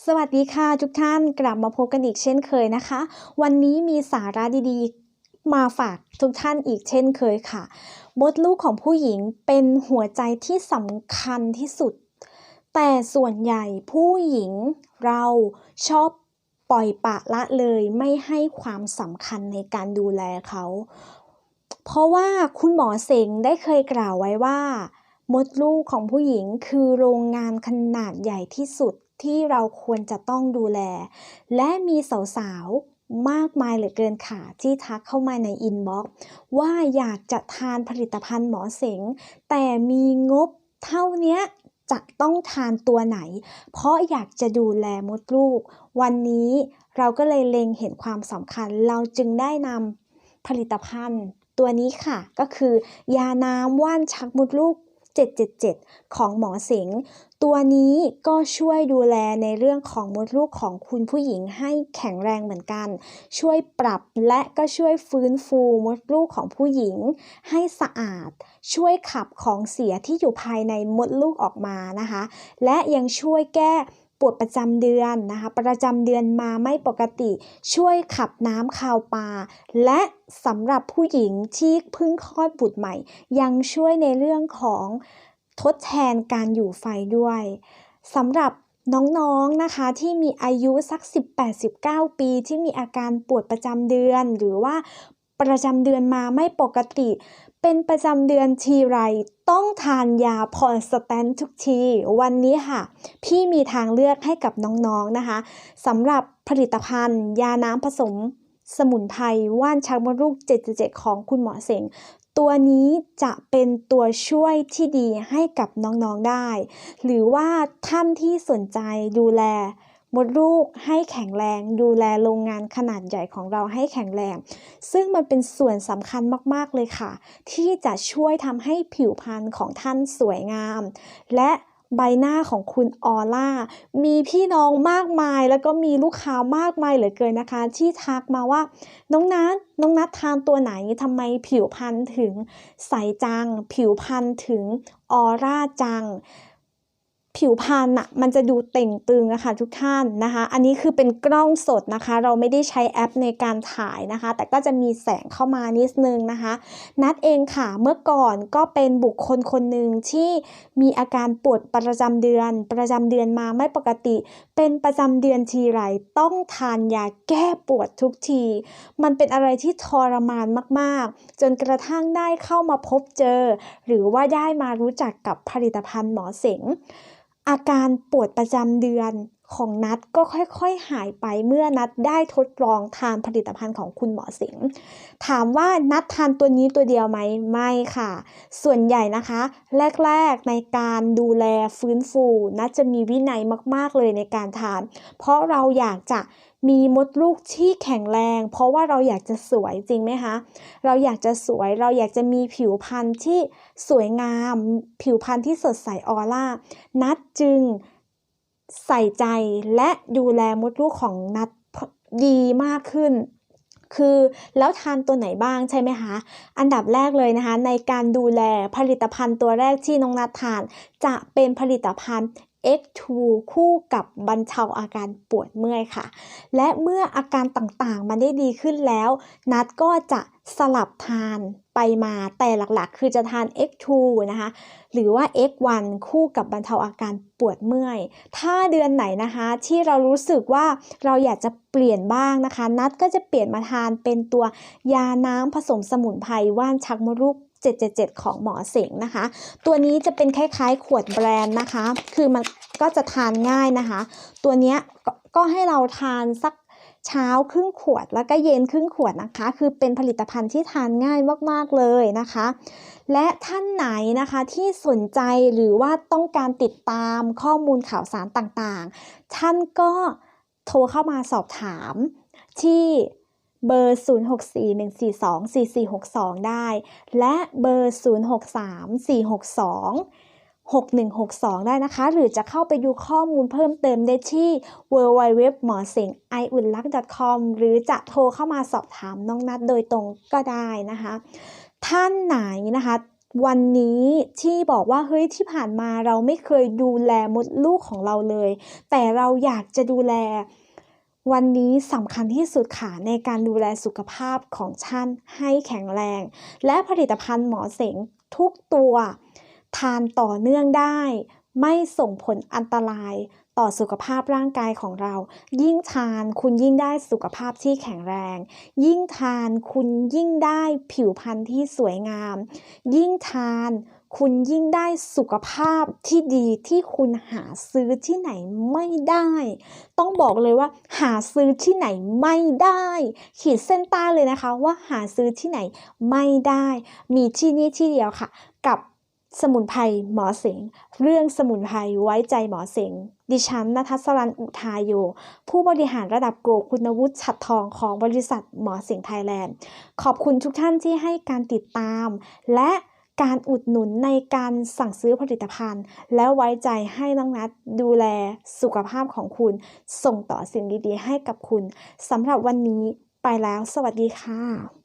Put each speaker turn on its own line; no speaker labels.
สวัสดีค่ะทุกท่านกลับมาพบกันอีกเช่นเคยนะคะ วันนี้มีสาระดีๆ มาฝากทุกท่านอีกเช่นเคยค่ะมดลูกของผู้หญิงเป็นหัวใจที่สำคัญที่สุด แต่ส่วนใหญ่ผู้หญิงเราชอบปล่อยปะละเลยไม่ให้ความสำคัญในการดูแลเขา เพราะว่าคุณหมอเสงได้เคยกล่าวไว้ว่ามดลูกของผู้หญิงคือโรงงานขนาดใหญ่ที่สุด ที่เราควรจะต้องดูแล และมีสาวๆ มากมายเหลือเกินค่ะ ที่ทักเข้ามาในอินบ็อกซ์ว่าอยากจะทานผลิตภัณฑ์หมอเสง แต่มีงบเท่านี้จะต้องทานตัวไหน เพราะอยากจะดูแลมดลูก วันนี้เราก็เลยเล็งเห็นความสำคัญ เราจึงได้นำผลิตภัณฑ์ตัวนี้ค่ะ ก็คือยาน้ำว่านชักมดลูก 777 ของหมอเสง ตัวนี้ก็ช่วยดูแลในเรื่องของมดลูกของคุณผู้หญิงให้แข็งแรงเหมือนกัน ช่วยปรับและก็ช่วยฟื้นฟูมดลูกของผู้หญิงให้สะอาด ช่วยขับของเสียที่อยู่ภายในมดลูกออกมานะคะ และยังช่วยแก้ ปวดประจำเดือนนะคะ ประจำเดือนมาไม่ปกติ ช่วยขับน้ำคาวปลาและสำหรับผู้หญิงที่เพิ่งคลอดบุตรใหม่ ยังช่วยในเรื่องของทดแทนการอยู่ไฟด้วยสำหรับน้องๆนนะคะที่มีอายุสัก 18-19 ปีที่มีอาการปวดประจำเดือน หรือว่าประจำเดือนมาไม่ปกติ เป็นประจำเดือนทีไร ต้องทานยาพอนสแตนทุกที วันนี้ค่ะ พี่มีทางเลือกให้กับน้องๆนนะคะสำหรับผลิตภัณฑ์ ยาน้ำผสม สมุนไพรว่านชักมดลูก 777ของคุณหมอเสงตัวนี้จะเป็นตัวช่วยที่ดีให้กับน้องๆได้ หรือว่าท่านที่สนใจดูแล มดลูกให้แข็งแรง ดูแลโรงงานขนาดใหญ่ของเราให้แข็งแรง ซึ่งมันเป็นส่วนสำคัญมากๆเลยค่ะ ที่จะช่วยทำให้ผิวพรรณของท่านสวยงาม และใบหน้าของคุณออร่า มีพี่น้องมากมาย แล้วก็มีลูกค้ามากมายเหลือเกินนะคะ ที่ทักมาว่า น้องนัทน้องนัททานตัวไหนทำไมผิวพรรณถึงใสจัง ผิวพรรณถึงออร่าจัง ผิวพรรณอะมันจะดูเต่งตึงอะคะทุกท่านนะคะ อันนี้คือเป็นกล้องสดนะคะ เราไม่ได้ใช้แอปในการถ่ายนะคะ แต่ก็จะมีแสงเข้ามานิดนึงนะคะ นัดเองค่ะเมื่อก่อนก็เป็นบุคคลคนหนึ่งที่มีอาการปวดประจำเดือน ประจำเดือนมาไม่ปกติ เป็นประจำเดือนทีไรต้องทานยาแก้ปวดทุกที มันเป็นอะไรที่ทรมานมากๆ จนกระทั่งได้เข้ามาพบเจอ หรือว่าได้มารู้จักกับผลิตภัณฑ์หมอเสง อาการปวดประจำเดือน ของนัดก็ค่อยๆหายไปเมื่อนัดได้ทดลองทานผลิตภัณฑ์ของคุณหมอสิงห์ถามว่านัดทานตัวนี้ตัวเดียวไหมไม่ค่ะ ส่วนใหญ่นะคะ แรกๆในการดูแลฟื้นฟูนัดจะมีวินัยมากๆเลยในการทาน เพราะเราอยากจะมีมดลูกที่แข็งแรง เพราะว่าเราอยากจะสวยจริงไหมคะเราอยากจะสวยเราอยากจะมีผิวพรรณที่สวยงาม ผิวพรรณที่สดใสออร่านัดจึง ใส่ใจและดูแลมดลูกของนัดดีมากขึ้น คือแล้วทานตัวไหนบ้างใช่ไหมคะ อันดับแรกเลยนะคะ ในการดูแลผลิตภัณฑ์ตัวแรกที่น้องนัดทาน จะเป็นผลิตภัณฑ์ X2 คู่กับบรรเทาอาการปวดเมื่อยค่ะ และเมื่ออาการต่างๆ มันได้ดีขึ้นแล้ว นัดก็จะสลับทาน ไปมาแต่หลักๆ คือจะทาน X2 นะคะ หรือว่า X1 คู่กับบรรเทาอาการปวดเมื่อย ถ้าเดือนไหนนะคะ ที่เรารู้สึกว่าเราอยากจะเปลี่ยนบ้างนะคะ นัดก็จะเปลี่ยนมาทานเป็นตัวยาน้ำผสมสมุนไพรว่านชักมดลูก777 ของหมอเสงนะคะ ตัวนี้จะเป็นคล้ายๆ ขวดแบรนด์นะคะ คือมันก็จะทานง่ายนะคะ ตัวนี้ก็ให้เราทานสัก เช้าครึ่งขวดแล้วก็เย็นครึ่งขวดนะคะ คือเป็นผลิตภัณฑ์ที่ทานง่ายมากๆเลยนะคะ และท่านไหนนะคะที่สนใจหรือว่าต้องการติดตามข้อมูลข่าวสารต่างๆ ท่านก็โทรเข้ามาสอบถามที่เบอร์ 0641424462 ได้ และเบอร์ 063462 6162 ได้นะคะ หรือจะเข้าไปดูข้อมูลเพิ่มเติมได้ที่ www หมอเสง i u n l a k com หรือจะโทรเข้ามาสอบถามน้องนัดโดยตรงก็ได้นะคะ ท่านไหนนะคะวันนี้ที่บอกว่าเฮ้ยที่ผ่านมาเราไม่เคยดูแลมดลูกของเราเลย แต่เราอยากจะดูแล วันนี้สำคัญที่สุดค่ะในการดูแลสุขภาพของท่านให้แข็งแรง และผลิตภัณฑ์หมอเสงทุกตัว ทานต่อเนื่องได้ ไม่ส่งผลอันตรายต่อสุขภาพร่างกายของเรา ยิ่งทานคุณยิ่งได้สุขภาพที่แข็งแรง ยิ่งทานคุณยิ่งได้ผิวพรรณที่สวยงาม ยิ่งทานคุณยิ่งได้สุขภาพที่ดีที่คุณหาซื้อที่ไหนไม่ได้ ต้องบอกเลยว่า หาซื้อที่ไหนไม่ได้ ขีดเส้นใต้เลยนะคะว่าหาซื้อที่ไหนไม่ได้ มีที่นี่ที่เดียวค่ะ กับ สมุนไพรหมอเสง เรื่องสมุนไพรไว้ใจหมอเสง ดิฉันนัทสรันอุทายโย ผู้บริหารระดับโกคุณวุฒิฉัดทองของบริษัทหมอเสงไทยแลนด์ ขอบคุณทุกท่านที่ให้การติดตาม และการอุดหนุนในการสั่งซื้อผลิตภัณฑ์ และไว้ใจให้น้องนัดดูแลสุขภาพของคุณ ส่งต่อสิ่งดีๆให้กับคุณสำหรับวันนี้ไปแล้ว สวัสดีค่ะ